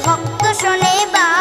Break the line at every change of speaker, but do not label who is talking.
ভক্ত শোনে বা